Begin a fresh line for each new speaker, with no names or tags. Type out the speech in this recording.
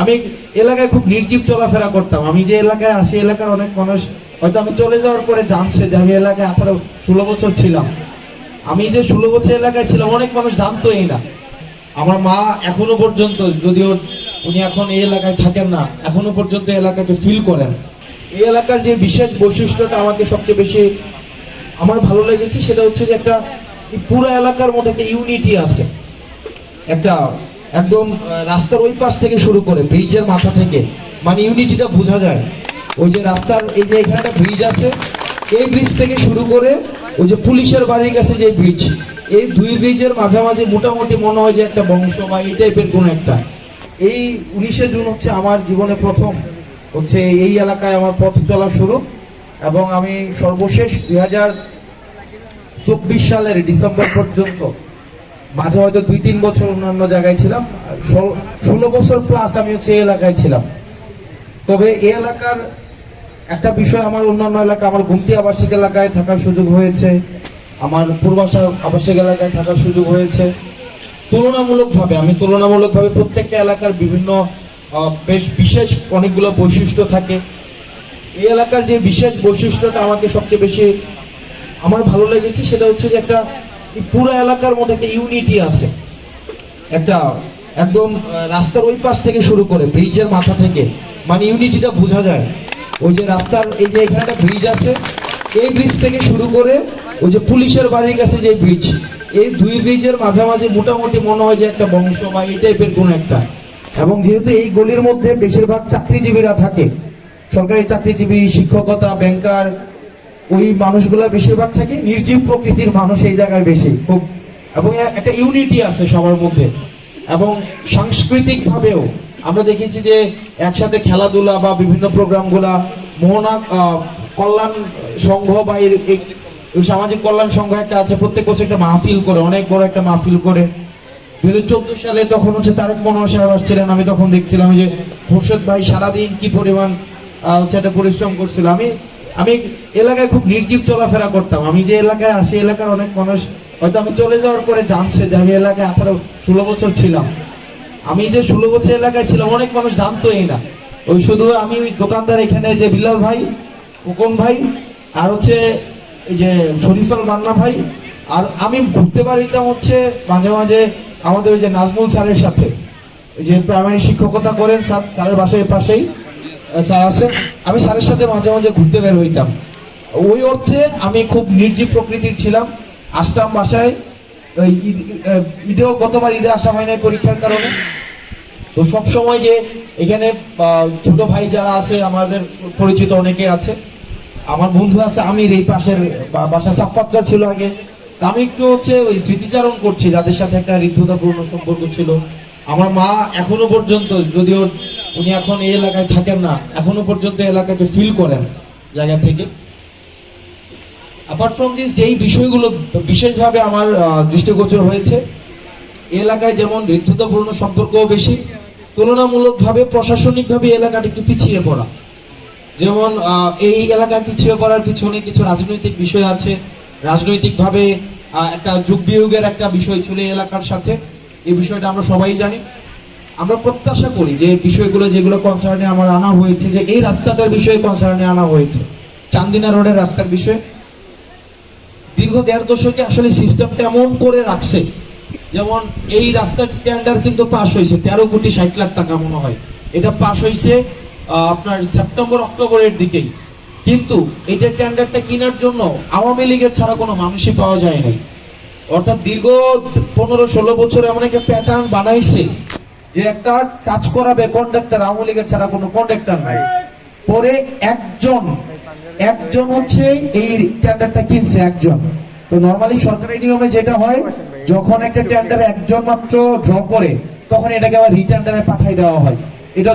আমি এলাকায় খুব নির্জীব চলাফেরা করতাম। আমি যে এলাকায় আছি, এলাকার অনেক মানুষ, হয়তো আমি চলে যাওয়ার পরে জানছে যে আমি এলাকায় আঠারো, ষোলো বছর ছিলাম। আমি যে ষোলো বছর এলাকায় ছিলাম, অনেক মানুষ জানতোই না। আমার মা এখনও পর্যন্ত, যদিও উনি এখন এই এলাকায় থাকেন না, এখনও পর্যন্ত এলাকাকে ফিল করেন। এই এলাকার যে বিশেষ বৈশিষ্ট্যটা আমাকে সবচেয়ে বেশি আমার ভালো লেগেছে, সেটা হচ্ছে যে একটা পুরো এলাকার মধ্যে একটা ইউনিটি আছে। একটা একদম রাস্তার ওই পাশ থেকে শুরু করে ব্রিজের মাথা থেকে মানে ইউনিটিটা বোঝা যায়। ওই যে রাস্তার, এই যে এখানে একটা ব্রিজ আছে, এই ব্রিজ থেকে শুরু করে ওই যে পুলিশের বাড়ির কাছে যে ব্রিজ, এই দুই ব্রিজের মাঝামাঝি মোটামুটি মনে হয় যে একটা বংশ বা এই টাইপের কোনো একটা। এই উনিশে জুন হচ্ছে আমার জীবনে প্রথম, হচ্ছে এই এলাকায় আমার পথ চলা শুরু, এবং আমি সর্বশেষ দুই হাজার চব্বিশ সালের ডিসেম্বর পর্যন্ত মাঝে হয়তো দুই, তিন বছর অন্যান্য জায়গায় ছিলাম। ষোল- বছর প্লাস আমি হচ্ছে এই এলাকায় ছিলাম। তবে এই এলাকার একটা বিষয়, আমার অন্যান্য এলাকা, আমার গুমটি আবাসিক এলাকায় থাকার সুযোগ হয়েছে। আমার পূর্বাশা আবাসিক এলাকায় থাকার সুযোগ হয়েছে। তুলনামূলকভাবে, আমি তুলনামূলকভাবে প্রত্যেকটা এলাকার বিভিন্ন বেশ বিশেষ অনেকগুলো বৈশিষ্ট্য থাকে। এই এলাকার যে বিশেষ বৈশিষ্ট্যটা আমাকে সবচেয়ে বেশি আমার ভালো লেগেছে, সেটা হচ্ছে যে একটা পুরো এলাকার মধ্যে একটা ইউনিটি আছে। একটা একদম রাস্তার ওই পাশ থেকে শুরু করে ব্রিজের মাথা থেকে। মানে ইউনিটিটা বোঝা যায়। ওই যে রাস্তার, এই যে এখানে একটা ব্রিজ আছে, এই ব্রিজ থেকে শুরু করে ওই যে পুলিশের বাড়ির কাছে যে ব্রিজ, এই দুই ব্রিজের মাঝামাঝি মোটামুটি মনে হয় যে একটা বংশ বা এই টাইপের কোনো একটা। এবং যেহেতু এই গলির মধ্যে বেশিরভাগ চাকরিজীবীরা থাকে, সরকারি চাকরিজীবী, শিক্ষকতা, ব্যাংকার ওই মানুষগুলো বেশিরভাগ থাকে নির্জীব প্রকৃতির মানুষ এই জায়গায় বেশি। খুব এবং একটা ইউনিটি আছে সবার মধ্যে। এবং সাংস্কৃতিক ভাবেও আমরা দেখেছি যে একসাথে খেলাধুলা বা বিভিন্ন প্রোগ্রামগুলা মোহনা কল্যাণ সংঘ বা এর- সামাজিক কল্যাণ সংঘ একটা আছে, প্রত্যেক বছর একটা মাহফিল করে, অনেক বড় একটা মাহফিল করে। দুই হাজার চোদ্দ সালে তখন হচ্ছে তারেক মনোহর সাহেব আসছিলেন, আমি তখন দেখছিলাম যে খোরশেদ ভাই সারাদিন কি পরিমাণ হচ্ছে একটা পরিশ্রম করছিল। আমি আমি এলাকায় খুব নির্জীব চলাফেরা করতাম। আমি যে এলাকায় আছি, এলাকার অনেক মানুষ, হয়তো আমি চলে যাওয়ার পরে জানছে যে আমি এলাকায় আঠারো, ষোলো বছর ছিলাম। আমি যে ষোলো বছর এলাকায় ছিলাম, অনেক মানুষ জানতোই না। ওই শুধু আমি দোকানদার এখানে যে বিলাল ভাই, খোকন ভাই, আর হচ্ছে এই যে শরীফাল মান্না ভাই, আর আমি ঘুরতে পারিতাম হচ্ছে মাঝে মাঝে আমাদের ওই যে নাজমুল স্যারের সাথে। যে প্রাইমারি শিক্ষকতা করেন স্যার, স্যারের বাসায় পাশেই। স্যার আছেন আমি স্যারের সাথে মাঝে মাঝে ঘুরতে বের হইতাম। ওই অর্থে আমি খুব নির্জীব প্রকৃতির ছিলাম। আসতাম বাসায়। ঈদেও গতবার ঈদে আসা হয় নাই পরীক্ষার কারণে। তো সব সময় যে এখানে ছোট ভাই যারা আছে, আমাদের পরিচিত অনেকে আছে। আমার বন্ধু আছে আমির, এই পাশের বাসা সাফাতরা ছিল আগে। তা আমি একটু হচ্ছে ওই স্মৃতিচারণ করছি, যাদের সাথে একটা হৃদ্যতাপূর্ণ সম্পর্ক ছিল। আমার মা এখনও পর্যন্ত, যদিও উনি এখন এই এলাকায় থাকেন না, এখনও পর্যন্ত এলাকাকে ফিল করেন জায়গা থেকে। অ্যাপার্ট ফ্রম দিস যেই বিষয়গুলো বিশেষভাবে আমার দৃষ্টিগোচর হয়েছে এলাকায় যেমন হৃদ্যতাপূর্ণ সম্পর্কও বেশি, তুলনামূলকভাবে প্রশাসনিকভাবে এলাকাটা একটু পিছিয়ে পড়া। যেমন এই এলাকায় পিছিয়ে পড়ার পিছনে কিছু রাজনৈতিক বিষয় আছে। রাজনৈতিকভাবে একটা যুগ বিয়োগের একটা বিষয় ছিল এলাকার সাথে। এই বিষয়টা আমরা সবাই জানি। আমরা প্রত্যাশা করি যে বিষয়গুলো যেগুলো কনসার্নে আমার আনা হয়েছে, যে এই রাস্তাটার বিষয়ে কনসার্নে আনা হয়েছে। চান্দিনা রোডের রাস্তার বিষয়ে। দীর্ঘ দেড় দশকে আসলে সিস্টেমটা এমন করে রাখছে, যেমন এই রাস্তার টেন্ডার কিন্তু পাস হয়েছে, তেরো কোটি ষাট লাখ টাকা মনে হয়। এটা পাস হয়েছে আপনার সেপ্টেম্বর অক্টোবরের দিকেই। কিন্তু এটা টেন্ডারটা কেনার জন্য আওয়ামী লীগের ছাড়া কোনো মানুষই পাওয়া যায় নাই। অর্থাৎ দীর্ঘ পনেরো, ষোলো বছর এমন একটা প্যাটার্ন বানাইছে যে একটা কাজ করাবে কন্ডাক্টর আওয়ামী লীগের ছাড়া কোনো কন্ডাক্টর নাই। পরে একজন একজন হচ্ছে এই টেন্ডারটা কিনছে, একজন। তো নর্মালি সরকারি নিয়মে যেটা হয়, যখন একটা টেন্ডার একজন মাত্র ড্র করে, তখন এটাকে আবার রিটেন্ডারে পাঠাই দেওয়া হয়।